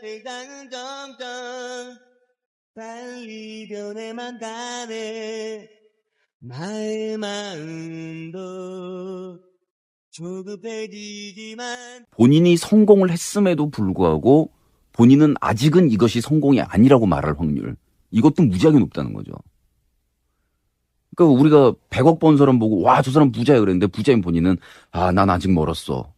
세상은 점점 빨리 변해만 가네 나의 마음도 조급해지지만 본인이 성공을 했음에도 불구하고 본인은 아직은 이것이 성공이 아니라고 말할 확률. 이것도 무지하게 높다는 거죠. 그러니까 우리가 100억 번 사람 보고 와, 저 사람 부자야 그랬는데 부자인 본인은 아, 난 아직 멀었어.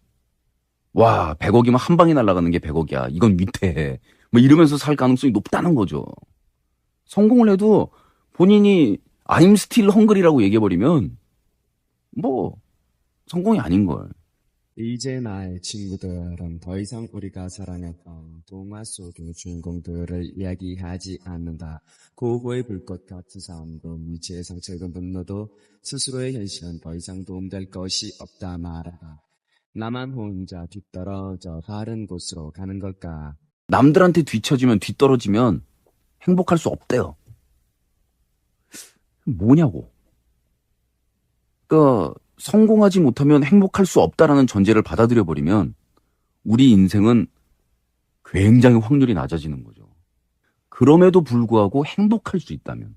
와, 100억이면 한 방에 날아가는 게 100억이야. 이건 위태해. 뭐 이러면서 살 가능성이 높다는 거죠. 성공을 해도 본인이 I'm still hungry라고 얘기해버리면 뭐 성공이 아닌 걸. 이제 나의 친구들은 더 이상 우리가 사랑했던 동화 속의 주인공들을 이야기하지 않는다. 고고의 불꽃 같은 삶도 미치의 상처건 분노도 스스로의 현실은 더 이상 도움될 것이 없다 말하다. 나만 혼자 뒤떨어져 다른 곳으로 가는 걸까? 남들한테 뒤처지면 뒤떨어지면 행복할 수 없대요. 뭐냐고. 그러니까 성공하지 못하면 행복할 수 없다라는 전제를 받아들여 버리면 우리 인생은 굉장히 확률이 낮아지는 거죠. 그럼에도 불구하고 행복할 수 있다면.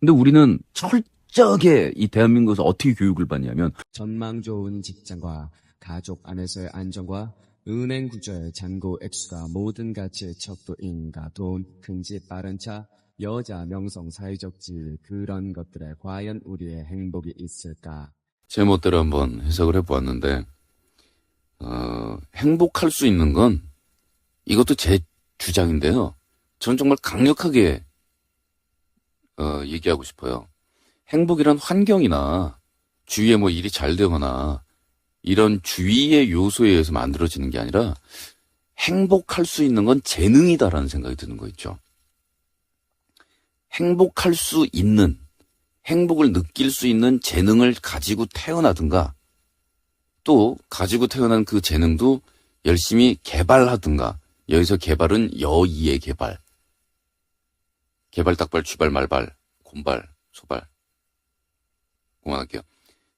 근데 우리는 철 저하게 이 대한민국에서 어떻게 교육을 받냐면 전망 좋은 직장과 가족 안에서의 안정과 은행 구조의 잔고 액수가 모든 가치의 척도인가 돈, 큰 집, 빠른 차, 여자, 명성, 사회적 지위 그런 것들에 과연 우리의 행복이 있을까? 제 멋대로 한번 해석을 해보았는데, 어, 행복할 수 있는 건 이것도 제 주장인데요. 저는 정말 강력하게 어, 얘기하고 싶어요. 행복이란 환경이나 주위에 뭐 일이 잘 되거나 이런 주위의 요소에 의해서 만들어지는 게 아니라 행복할 수 있는 건 재능이다라는 생각이 드는 거 있죠. 행복할 수 있는 행복을 느낄 수 있는 재능을 가지고 태어나든가 또 가지고 태어난 그 재능도 열심히 개발하든가 여기서 개발은 여의의 개발 개발 닭발 쥐발 말발 곰발 소발 그만할게요